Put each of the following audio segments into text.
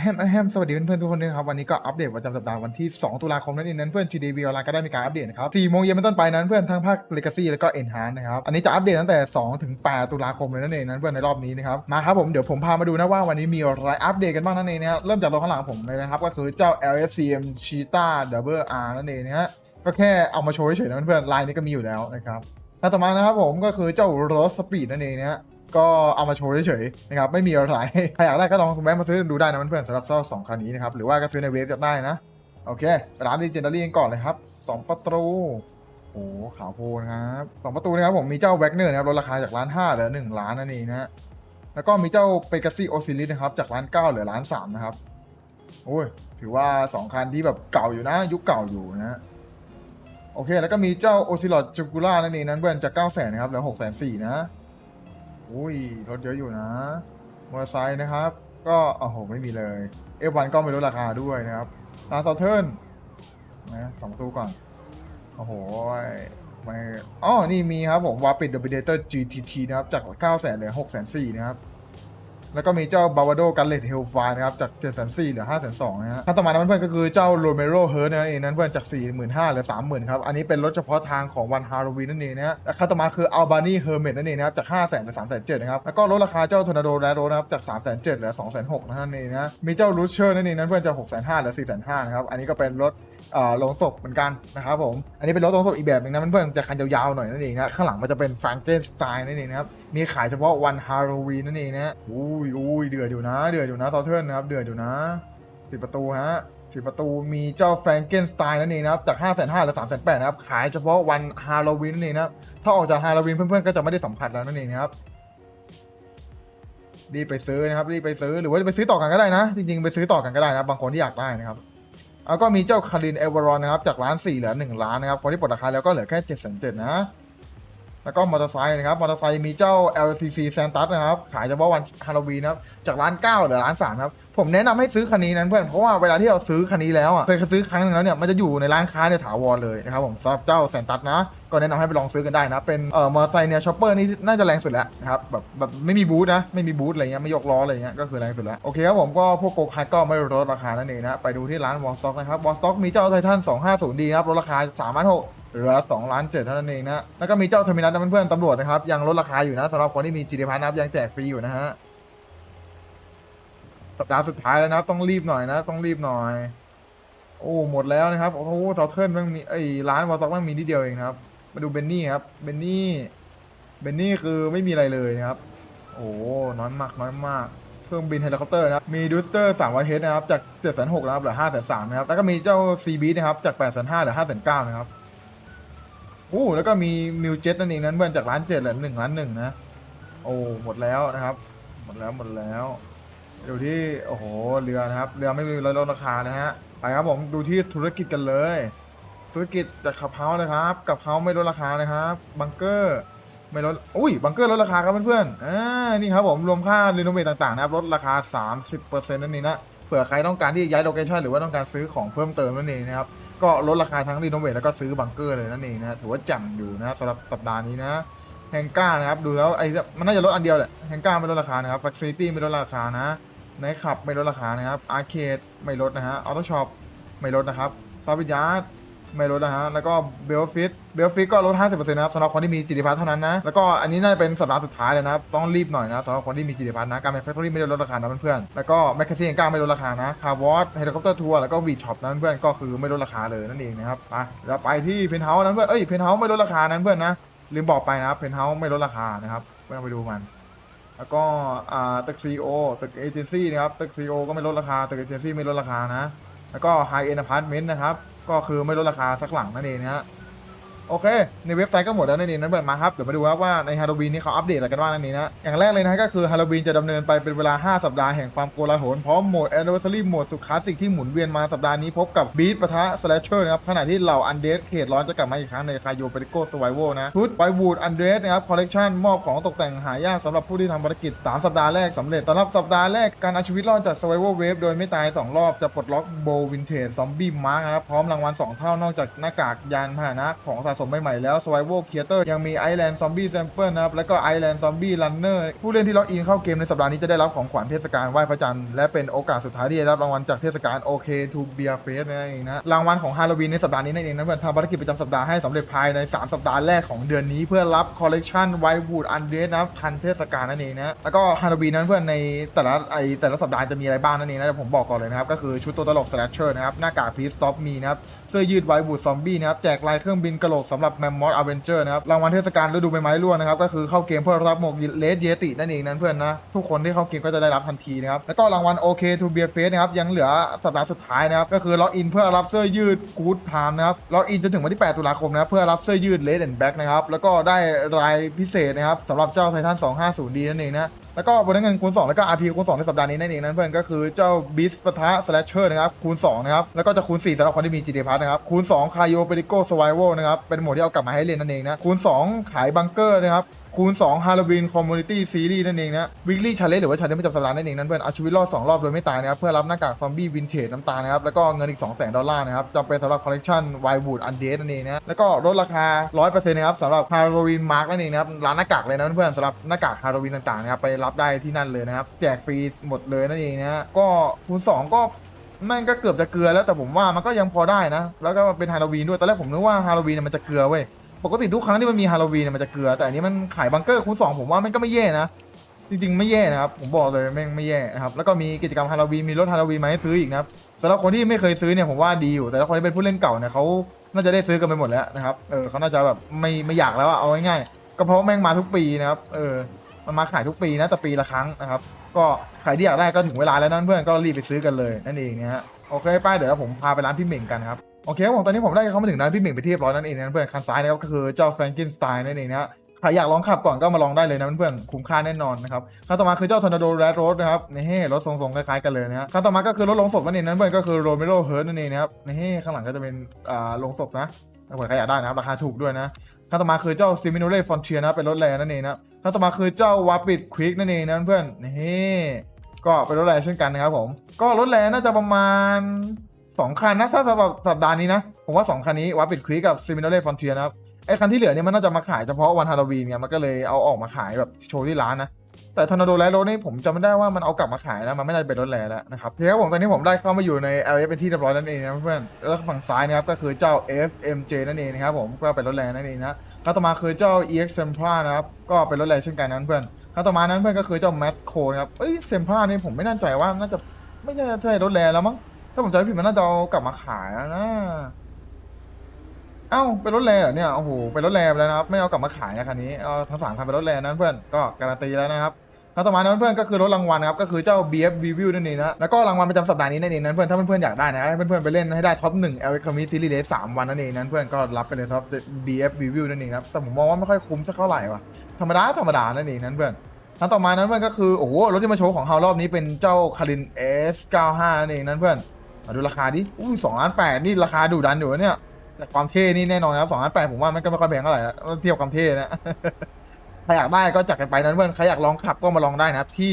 แฮมแฮมสวัสดีเพื่อนๆทุกคนด้วยนะครับ วันนี้ก็อัปเดตประจำสัปดาห์วันที่ 2 ตุลาคมนั่นเองนั้นเพื่อน GDB ออนไลน์ก็ได้มีการอัปเดตนะครับ4โมงเย็นเป็นต้นไปนั้นเพื่อนทั้งภาค Legacy แล้วก็ Enhance นะครับอันนี้จะอัปเดตตั้งแต่ 2 ถึง 8 ตุลาคมเลยนั่นเองนั้นเพื่อนในรอบนี้นะครับมาครับผมเดี๋ยวผมพามาดูนะว่าวันนี้มีอะไรอัปเดตกันบ้างนั่นเองนะครับเริ่มจากรถข้างหลังผมเลยนะครับก็คือเจ้า LFCM Cheetah Double R นั่นเองนะฮะก็แค่เอามาโชว์เฉยๆนะเพื่อนๆลายนี้ก็มีอยู่แล้วนะครับต่อมานะครับผมก็คือเจ้า Road Speed นั่นเองนะฮะ ก็เอามาโชว์เฉยๆนะครับไม่มีอะไรใครอยากได้ก็ลองแวะมาซื้อดูได้นะเพื่อนๆสำหรับเจ้าสองคันนี้นะครับหรือว่าก็ซื้อในเว็บจะได้นะโอเคร้านดีเจนดารี่กันก่อนเลยครับสองประตูโอ้ขาวโพลนครับสองประตูนะครับผมมีเจ้าแวกเนอร์นะครับลดราคาจากร้านห้าเหลือหนึ่งล้านนั่นเองนะแล้วก็มีเจ้าเปก a ซี่โอซิลิสนะครับจากร้านเก้าเหลือร้านสามนะครับโอ้ยถือว่าสองคันที่แบบเก่าอยู่นะ ยุคเก่าอยู่นะโอเค แล้วก็มีเจ้าโอซิลอดจูกูล่านั่นเองนั้นเพื่อนจากเก้าแสนนะครับเหลือหกแสนสี่นะ อุ้ยรถเยอะอยู่นะ มอเตอร์ไซค์นะครับ ก็โอ้โหไม่มีเลย เอวันก็ไม่ลดราคาด้วยนะครับลาซาเทิร์นนะสองตู้ก่อน โอ้โหไม่อ๋อนี่มีครับผมวาปิดเดอะ d เดเตอร์ GTT นะครับ จาก9 0 0 0 0เหลือ6 4 0 0 0นะครับ แล้วก็มีเจ้าบาวาโดกันเลตเฮลไฟนะครับจาก7 4 0 0 0เหลือ 5 2 0 0นะฮะขั้นต่อมานั้นเพื่อนก็คือเจ้าโรเมโรเฮิร์ตนั่นเองนั้นเพื่อนจาก 45,000เหลือ 30,000ครับอันนี้เป็นรถเฉพาะทางของวันฮาโลวีนนั่นเองนะฮะขั้นต่อมาคืออัลบานีเฮอร์เมตนั่นเองนะครับจาก 5 0 0 0 0เหลือ3 7 0 0นะครับแล้วก็ลดราคาเจ้าทอร์นาโดแรโรนะครับจาก 3 7 0 0 0เหลือ 2 6 0 0นั่นเองนะมีเจ้ารูเชอร์นั่นเองนั้นเพื่อนจาก6 5 0 0 0เหลือ4 5 0 0นะครับอันนี้ก็เป็นรถ เอ่อลงศพเหมือนกันนะครับผม อันนี้เป็นรถลงศพอีกแบบหนึงนะเพื่อนๆจะคันยาวๆหน่อยนั่นเองนะข้างหลังมันจะเป็นแฟรงเกนสไตล์นั่นเองนะครับมีขายเฉพาะวันฮาโลวีนนั่นเองนะอุ้ยอุ้ยเดือดอยู่นะ เดือดอยู่นะซอเทิร์นนะครับเดือดอยู่นะสิบประตูฮะสิบประตูมีเจ้าแฟรงเกนสไตล์นั่นเองนะครับจาก 5 5 0 0 0หรือ3 8 0 0นะครับขายเฉพาะวันฮาโลวีนนั่นเองนะครับถ้าออกจากฮาโลวีนเพื่อนๆก็จะไม่ได้สัมผัสแล้วนั่นเองนะครับรีบไปซื้อนะครับรีบไปซื้อหรือว่าจะไปซื้อต่อกันก็ได้นะ จริงๆไปซื้อต่อกันก็ได้นะบางคนที่อยากได้นะครับ แล้วก็มีเจ้าคารินเอเวอรอนนะครับจากร้าน4เหลือ1ล้านนะครับคนที่ปลดราคาแล้วก็เหลือแค่7จ็ดแสนเจ็ดนะ แล้วก็มอเตอร์ไซค์นะครับ มอเตอร์ไซค์มีเจ้า LTC Santas นะครับ ขายเฉพาะวันฮาโลวีนนะครับ จากร้าน9เหลือร้าน3ครับ ผมแนะนำให้ซื้อคันนี้นั้นเพื่อน เพราะว่าเวลาที่เราซื้อคันนี้แล้วอะเคยซื้อครั้งนึงแล้วเนี่ย มันจะอยู่ในร้านค้าเนี่ยถาวรเลยนะครับผมสำหรับเจ้า Santas นะ ก็แนะนำให้ไปลองซื้อกันได้นะ เป็นเอ่อมอเตอร์ไซค์เนี่ยช็อปเปอร์นี่น่าจะแรงสุดแล้วนะครับแบบแบบไม่มีบูธนะ ไม่มีบูธอะไรเงี้ย ไม่ยกล้ออะไรเงี้ย ก็คือแรงสุดแล้ว โอเคครับผมก็พวกโกคาร์ก็ไม่ลดราคานั่นเองนะ ไปดูที่ร้านวอลสต็อกนะครับวอลสต็อกมีเจ้าไททัน250ดีนะครับลดราคา36 เหลือ2ล้าน7เท่านั้นเองนะ แล้วก็มีเจ้าเทอร์มินัสนะเพื่อนๆตำรวจนะครับ ยังลดราคาอยู่นะสำหรับคนที่มี GD พันะครับยังแจกฟรีอยู่นะฮะสัปดาห์สุดท้ายแล้วนะต้องรีบหน่อยนะ ต้องรีบหน่อย โอ้หมดแล้วนะครับโอ้โหเซาเทิร์นมันมีไอ้ร้านวอลต็อกมันมีนิดเดียวเองนะครับ มาดูเบนนี่ครับเบนนี่เบนนี่คือไม่มีอะไรเลยครับ โอ้น้อยมากน้อยมากเครื่องบินเฮลิคอปเตอร์นะครับมีดูสเตอร์3 0 0เฮดนะครับจาก7 6 0 0นะครับเหลือ5 3 0 0นสามนะครับแล้วก็มีเจ้าซีบีนะครับจาก8 5 0 0เหลือ5 9 0 0นเก้านะครับ อ้แล้วก็มีมิวเจ็ตนั่นเองนั้นเพื่อนจากร้านเจ็ดเหลือหนึ่งล้านหนึ่งนะ โอ้หมดแล้วนะครับ หมดแล้วหมดแล้วดูที่โอ้โหเรือนะครับเรือไม่มีลดราคานะฮะไปครับผมดูที่ธุรกิจกันเลย ธุรกิจจากขับเฮาเลยครับกับเฮาไม่ลดราคานะครับบังเกอร์ไม่ลดอุ้ยบังเกอร์ลดราคาครับเพื่อนๆอ่านี่ครับผมรวมค่ารีโนเวทต่างๆนะครับลดราคา 30%นั่นเองนะเผื่อใครต้องการที่ย้ายโลเคชั่นหรือว่าต้องการซื้อของเพิ่มเติมนั่นเองนะครับ ก็ลดราคาทั้งรีโนเวทแล้วก็ซื้อบังเกอร์เลยนั่นเองนะถือว่าแจ่มอยู่นะสำหรับสัปดาห์นี้นะแฮงก้านะครับดูแล้วไอ้มันน่าจะลดอันเดียวแหละแฮงก้าไม่ลดราคานะครับฟัคซิลิตี้ไม่ลดราคานะไนท์ขับไม่ลดราคานะครับอาร์เคดไม่ลดนะฮะออโต้ช็อปไม่ลดนะครับซาวิยาร์ด ไม่ลดนะฮะ แล้วก็เบลฟิตเบลฟิตก็ลด 50%นะครับสำหรับคนที่มีจิตพัฒน์เท่านั้นนะ แล้วก็อันนี้น่าจะเป็นสัปดาห์สุดท้ายเลยนะครับ ต้องรีบหน่อยนะสำหรับคนที่มีจิตพัฒน์นะ การเป็นแฟคทอรี่ไม่ได้ลดราคานะเพื่อนๆ แล้วก็แมคคาซี่ก้าไม่ลดราคานะคาร์วอสเฮลิคอปเตอร์ทัวร์แล้วก็วีช็อปนั้นเพื่อนก็คือไม่ลดราคาเลยนั่นเองนะครับไปเราไปที่เพนเฮาส์นั้นเพื่อนเอ้ยเพนเฮาส์ไม่ลดราคานั้นเพื่อนนะลืมบอกไปนะครับเพนเฮาส์ไม่ลดราคานะครับไม่ต้องไปดูมันแล้วก็อ่าตึกซีโอตึกเอเจนซี่นะครับ ตึกซีโอก็ไม่ลดราคา ตึกเอเจนซี่ไม่ลดราคานะ แล้วก็ไฮเอ็นอพาร์ตเมนต์นะครับ ก็คือไม่ลดราคาสักหลังนั่นเองนะฮะ โอเค ในเว็บไซต์ก็หมดแล้วนั่นเองนั้นเปิดมาครับ เดี๋ยวมาดูครับว่าในฮาโลวีนนี้เขาอัปเดตอะไรกันบ้างนั่นเองนะ อย่างแรกเลยนะก็คือฮาโลวีนจะดำเนินไปเป็นเวลา 5 สัปดาห์แห่งความโกลาหลพร้อมโหมด Anniversary โหมดสุดคลาสสิกที่หมุนเวียนมาสัปดาห์นี้พบกับบีทปะทะสแลชเชอร์นะครับขณะที่เหล่าอันเดสเขตร้อนจะกลับมาอีกครั้งในคาโยเปริโกสไวโวนะชุดไววูดอันเดสนะครับคอลเลกชันมอบของตกแต่งหายากสำหรับผู้ที่ทำภารกิจ 3 สัปดาห์แรกสำเร็จสำหรับสัปดาห์แรกการเอาชีวิตรอดจาก Survival Wave โดยไม่ตาย 2 รอบจะปลดล็อกโบวินเทจซอมบี้มาร์ครับพร้อมรางวัล2เท่านอกจากหน้ากากยานพาหนะของสะสมใหม่ๆแล้ว Survival Creator ยังมี Island Zombie Sample นะครับ แล้วก็ Island Zombie Runner ผู้เล่นที่ล็อกอินเข้าเกมในสัปดาห์นี้จะได้รับของขวัญเทศกาลไหว้พระจันทร์และเป็นโอกาสสุดท้ายที่จะรับรางวัลจากเทศกาล OK to Beer Fest นั่นเองนะรางวัลของฮาโลวีนในสัปดาห์นี้นั่นเองนะเพื่อนทำภารกิจประจำสัปดาห์ให้สำเร็จภายใน 3 สัปดาห์แรกของเดือนนี้เพื่อรับคอลเลกชัน Whitewood Undead นะครับทันเทศกาลนั่นเองนะแล้วก็ฮาโลวีนนั้นเพื่อนในแต่ละไอแต่ละสัปดาห์จะมีอะไรบ้างนั่นเองนะผมบอกก่อนเลยนะครับก็คือชุดตัวตลก slasher นะครับหน้ากากพีสต็อปมีนะครับ เสื้อยืดไวบูดซอมบี้นะครับแจกลายเครื่องบินกระโหลกสำหรับแมมมอสอเวนเจอร์นะครับรางวัลเทศกาลฤดูใบไม้ร่วงนะครับก็คือเข้าเกมเพื่อรับหมวกเลดเยตินั่นเองนั้นเพื่อนนะทุกคนที่เข้าเกมก็จะได้รับทันทีนะครับแล้วก็รางวัลโอเคทูเบียเฟสนะครับยังเหลือสัปดาห์สุดท้ายนะครับก็คือล็อกอินเพื่อรับเสื้อยืดกู๊ดไทม์นะครับล็อกอินจนถึงวันที่ 8 ตุลาคมนะครับเพื่อรับเสื้อยืดเลดแอนด์แบ็กนะครับแล้วก็ได้รายพิเศษนะครับสำหรับเจ้าไททัน 250D นั่นเองนะ แล้วก็บนเงินคูณ 2 แล้วก็ RP คูณ2ในสัปดาห์นี้นั่นเองนั่นเพื่อนก็คือเจ้าบิสปะทะสแลชเชอร์นะครับคูณ2นะครับแล้วก็จะคูณ4สำหรับคนที่มี GT Pass นะครับคูณ2คาโยเปริโกสไวโวนะครับเป็นโหมดที่เอากลับมาให้เล่นนั่นเองนะคูณ2ขายบังเกอร์นะครับ คูณ2 Halloween Community Series นั่นเองนะ Weekly Challenge หรือว่า Challenge ประจำสัปดาห์นั่นเองนั่นเพื่อนเอาชีวิตรอด2รอบโดยไม่ตายนะครับ เพื่อรับหน้ากากซอมบี้วินเทจน้ำตาลนะครับ แล้วก็เงินอีก 2 0 0 0 0ดอลลาร์นะครับจำเป็นสำหรับคอลเลกชัน Wildwood Undead นั่นเองนะ แล้วก็ลดราคา 100%นะครับสำหรับ Halloween Mark นั่นเองนะครับร้านหน้ากากเลยนะเพื่อนๆสำหรับหน้ากาก Halloween ต่างๆนะครับไปรับได้ที่นั่นเลยนะครับแจกฟรีหมดเลยนั่นเองนะก็คูณ2ก็แม่งก็เกือบจะเกลือแล้วแต่ผมว่ามันก็ยังพอได้นะ แล้วก็เป็นฮาโลวีนด้วยตอนแรกผมนึกว่าฮาโลวีนมันจะเกลือเว้ย ปกติทุกครั้งที่มันมีฮาโลวีนเนี่ยมันจะเกลือ แต่อันนี้มันขายบังเกอร์คูณสองผมว่ามันก็ไม่แย่นะ จริงๆไม่แย่นะครับ ผมบอกเลยแม่งไม่แย่นะครับ แล้วก็มีกิจกรรมฮาโลวีนมีรถฮาโลวีนมาให้ซื้ออีกนะครับสำหรับคนที่ไม่เคยซื้อเนี่ยผมว่าดีอยู่ แต่ถ้าคนที่เป็นผู้เล่นเก่าเนี่ยเขาน่าจะได้ซื้อกันไปหมดแล้วนะครับ เออเขาน่าจะแบบไม่ไม่อยากแล้วอะเอาง่ายๆ ก็เพราะแม่งมาทุกปีนะครับ เออ มันมาขายทุกปีนะแต่ปีละครั้งนะครับ ก็ใครที่อยากได้ก็ถึงเวลาแล้วนั่นเพื่อนก็รีบไปซื้อกันเลยนั่นเองนะฮะ โอเคป้าเดี๋ยวผมพาไปร้านพี่เหม่งกันครับ โอเคครับผมตอนนี้ผมได้เข้ามาถึงร้นพี่เหม่งไปนที่เรียบร้อยนั่นเองนะเพื่อนคันซ้ายนะครับก็คือเจ้าแฟรงกินสไตน์นั่นเองนะใครอยากลองขับก่อนก็มาลองได้เลยนะเพื่อนๆคุ้มค่าแน่นอนนะครับคันต่อมาคือเจ้าทอร์นาโดแรดโรสนะครับนี่รถทรงๆคล้ายๆกันเลยนะฮะคันต่อมาก็คือรถลงศพนั่นเองนะเพื่อนก็คือโรเมโรเฮิร์ตนั่นเองนะครับนี่ข้างหลังก็จะเป็นอ่าลงศพนะถ้าเผื่อใครอยากได้นะครับราคาถูกด้วยนะคันต่อมาคือเจ้าซิมิโนเล่ฟอนเทียนะเป็นรถแรงนั่นเองนะคันต่อมาคือเจ้าวาปิดควิกนั่นเองนะเพื่อนนี่ก็เป็นรถแรงเช่นกันนะครับผมก็รถแรงน่าจะประมาณ สองคันนะถ้าสำหรับสัปดาห์นี้นะ ผมว่า2คันนี้วัดปิดควิกกับซิมิโนเล่ฟอนเทียนะครับไอ้คันที่เหลือเนี่ยมันน่าจะมาขายเฉพาะวันฮาโลวีนไงมันก็เลยเอาออกมาขายแบบโชว์ที่ร้านนะแต่ทอร์นาโดแลโรนี่ผมจำไม่ได้ว่ามันเอากลับมาขายแล้วมันไม่ได้เป็นรถแลแล้วนะครับทีนี้ผมตอนนี้ผมได้เข้ามาอยู่ใน LF เป็นที่เรียบร้อยนั่นเองนะเพื่อนแล้วฝั่งซ้ายนะครับก็คือเจ้า FMJ นั่นเองนะครับผมก็เป็นรถแรงนั่นเองนะคันต่อมาคือเจ้า EX Sempra นะครับก็เป็นรถแรงเช่นกันนั้นเพื่อนคันต่อมานั้นเพื่อนก็คือเจ้า Masco นะครับเอ้ย Sempra นี่ผมไม่แน่ใจว่าน่าจะไม่ใช่ใช่รถแรงแล้วมั้งาผมจำไม่ผิดมันน่าจะเอากลับมาขายแล้วนะ เอ้าเป็นรถแรงเหรอเนี่ย โอ้โห เป็นรถแรงไปแล้วนะครับ ไม่เอากลับมาขายนะคันนี้ เอาทั้งสามคันเป็นรถแรงนั้นเพื่อน ก็การันตีแล้วนะครับแล้วต่อมานั้นเพื่อนก็คือรถรางวัลนะครับก็คือเจ้า BF Review นั่นเองนะแล้วก็รางวัลประจำสัปดาห์นี้นั่นเองนั้นเพื่อนถ้าเพื่อนๆอยากได้นะให้เพื่อนๆไปเล่นให้ได้ท็อปหนึ่ง l อ c a m i Series Race สามวันนั่นเองนั้นเพื่อนก็รับไปเลยท็อป BF Review นั่นเองครับแต่ผมมองว่าไม่ค่อยคุ้มสักเท่าไหร่ว่ะธรรมดาธรรมดานั่นเองนั้นเพื่อนแล้วต่อมานั้นเพื่อนก็คือโอ้โหรถที่มาโชว์ของเฮารอบนี้เป็นเจ้าคาริน S95 นั่นเองนั้นเพื่อน มาดูราคาดิอุ้ยสองล้านแปดนี่ราคาดุดันอยู่นะเนี่ย แต่ความเท่นี่แน่นอนนะครับสองล้านแปดผมว่ามันก็ไม่ค่อยแพงเท่าไหร่นะเทียบความเท่นะ ใครอยากได้ก็จัดกันไปนั้นเพื่อนใครอยากลองขับก็มาลองได้นะครับที่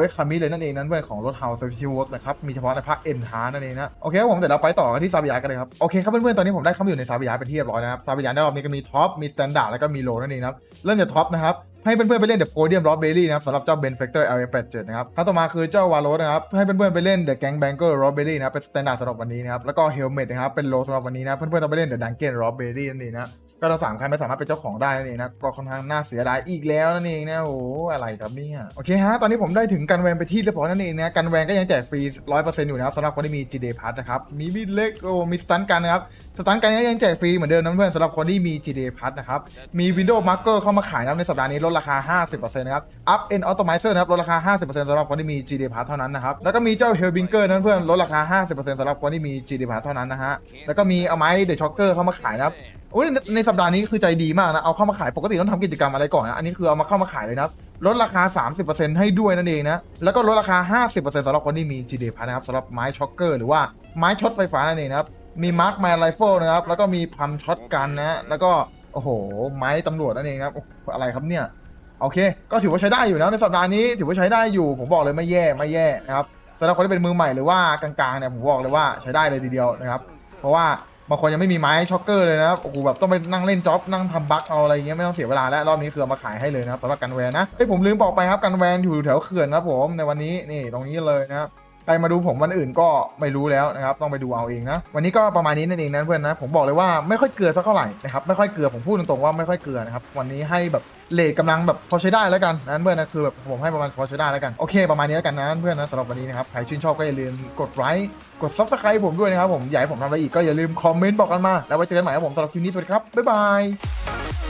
l อ c a m i เลยนั่นเองนั้นเพื่อนของรถ House s p e c i a l Work นะครับ มีเฉพาะในภาค N h a r นั่นเองนะ โอเคครับผมเดี๋ยวเราไปต่อกันที่ซาบิยากันเลยครับ โอเคครับเพื่อนๆ ตอนนี้ผมได้เข้ามาอยู่ในซาบิยาเป็นที่เรียบร้อยนะครับซาบิยาในรอบนี้ก็มีท็อปมีสแตนดาร์ดแล้วก็มีโลนั่นเองนะครับ เริ่มจากท็อปนะครับ ให้เพื่อนๆไปเล่นเดอะโพเดียมรอสเบอรี่นะครับสำหรับเจ้าเบนเฟกเตอร์ L87 นะครับถ้าต่อมาคือเจ้าวาโรสนะครับให้เพื่อนๆไปเล่นเดอะแก๊งแบงเกอร์รอสเบอรี่นะครับเป็นสแตนดาร์ดสำหรับวันนี้นะครับแล้วก็เฮลเมทนะครับเป็นโลสำหรับวันนี้นะเพื่อนๆต้องไปเล่นเดอะดังเกนรอสเบอรี่นั่นเองนะ็เราสามคันไม่สามารถเป็นเจ้าของได้นั่นเองนะก็ค่อนข้างน่าเสียดายอีกแล้วนั่นเองนะโอ้โหอะไรครับเนี่ยโอเคฮะตอนนี้ผมได้ถึงกันแวนไปที่เรียบร้อยนั่นเองนะกันแวนก็ยังแจกฟรีร้อยเปอร์เซ็นต์อยู่นะครับสำหรับคนที่มี G D Pass นะครับมีมีดเล็กโอ้มีสตันกันนะครับสตันกันก็ยังแจกฟรีเหมือนเดิมนะเพื่อนสำหรับคนที่มี G D Pass นะครับมี Windows Marker เข้ามาขายนะครับในสัปดาห์นี้ลดราคา 50%นะครับ Up End Optimizer นะครับลดราคา 50%สำหรับคนที่มี GD Pass เท่านั้นนะครับแล้วก็มีเจ้า Hellbinger นั้นเพื่อนลดราคา 50%สำหรับคนที่มี G D Pass เท่านั้นนะฮะแล้วก็มีเอาไม้ The Shocker เข้ามาขายนะครับ อ้ยในในสัปดาห์นี้คือใจดีมากนะ เอาเข้ามาขายปกติต้องทำกิจกรรมอะไรก่อนนะ อันนี้คือเอามาเข้ามาขายเลยนะครับ ลดราคา 30%ให้ด้วยนั่นเองนะ แล้วก็ลดราคา 50%สำหรับคนที่มี GD พันะครับสำหรับไม้ช็อคเกอร์หรือว่าไม้ช็อตไฟฟ้านั่นเองนะครับ มีมาร์คแมนไรเฟิลนะครับ แล้วก็มีพัมช็อตกันนะ แล้วก็โอ้โห ไม้ตำรวจนั่นเองนะครับโอ้โหอะไรครับเนี่ย โอเค ก็ถือว่าใช้ได้อยู่นะในสัปดาห์นี้ ถือว่าใช้ได้อยู่ ผมบอกเลยไม่แย่ไม่แย่นะครับสำหรับคนที่เป็นมือใหม่หรือว่ากลางๆเนี่ยผมบอกเลยว่าใช้ได้เลยทีเดียวนะครับ เพราะว่า บางคนยังไม่มีไม้ช็อกเกอร์เลยนะครับ โอ้โหแบบต้องไปนั่งเล่นจ็อบนั่งทำบั๊กเอาอะไรเงี้ยไม่ต้องเสียเวลาแล้ว รอบนี้คือเอามาขายให้เลยนะครับสำหรับกันแวนนะเฮ้ยผมลืมบอกไปครับกันแวนอยู่แถวเขื่อนนะครับผมในวันนี้นี่ตรงนี้เลยนะครับ ใครมาดูผมวันอื่นก็ไม่รู้แล้วนะครับ ต้องไปดูเอาเองนะ วันนี้ก็ประมาณนี้นั่นเองนะเพื่อนนะ ผมบอกเลยว่าไม่ค่อยเกลือสักเท่าไหร่นะครับ ไม่ค่อยเกลือ ผมพูดตรงๆว่าไม่ค่อยเกลือนะครับ วันนี้ให้แบบเลทกำลังแบบพอใช้ได้แล้วกันนะเพื่อนนะคือแบบผมให้ประมาณพอใช้ได้แล้วกัน โอเคประมาณนี้แล้วกันนะเพื่อนนะสำหรับวันนี้นะครับใครชื่นชอบก็อย่าลืมกดไลค์กด subscribe ผมด้วยนะครับผมอยากให้ผมทำอะไรอีกก็อย่าลืมคอมเมนต์บอกกันมาแล้วไว้เจอกันใหม่ครับผมสำหรับคลิปนี้สวัสดีครับบ๊ายบาย